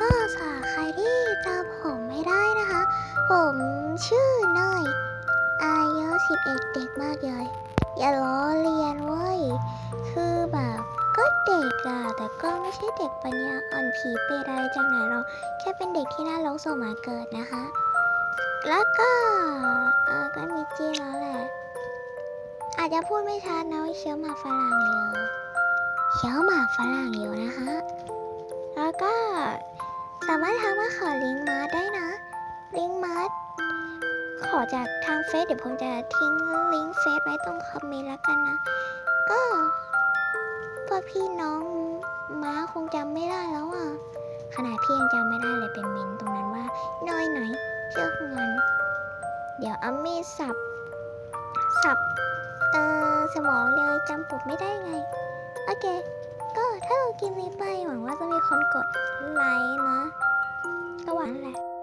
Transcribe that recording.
ก็สำหรับใครที่จำผมไม่ได้นะคะ ผมชื่อเนยอายุ11 เด็กมากเลย อย่าล้อเลียนเว้ย คือแบบก็เด็กอะแต่ก็ไม่ใช่เด็กปัญญาอ่อนผีเปรอะไรจากไหนหรอก แค่เป็นเด็กที่น่ารักสมมาเกิดนะคะ แล้วก็เออก็มีจีนแล้วแหละ อาจจะพูดไม่ชัดนะว่าเชื้อหมาฝรั่งอยู่เชื้อหมาฝรั่งอยู่นะคะ แล้วก็สามารถทำมาขอลิงก์มาได้นะ ลิงก์มาขอจากทางเฟซเดี๋ยวผมจะทิ้งลิงก์เฟซไว้ตรงคอมเมนต์แล้วกันนะ ก็พวกพี่น้องม้าคงจำไม่ได้แล้วอะขนาดพี่ยังจำไม่ได้เลยเป็นเมนตรงนั้นว่าน้อยไหนเชือกเงินเดี๋ยวเอามีดสับ สับ เออสมองเลยจำปุ่มไม่ได้ไง โอเค ถ้าเรากินนี้ไปหวังว่าจะมีคนกดไลค์นะก็หวังนั่นแหละ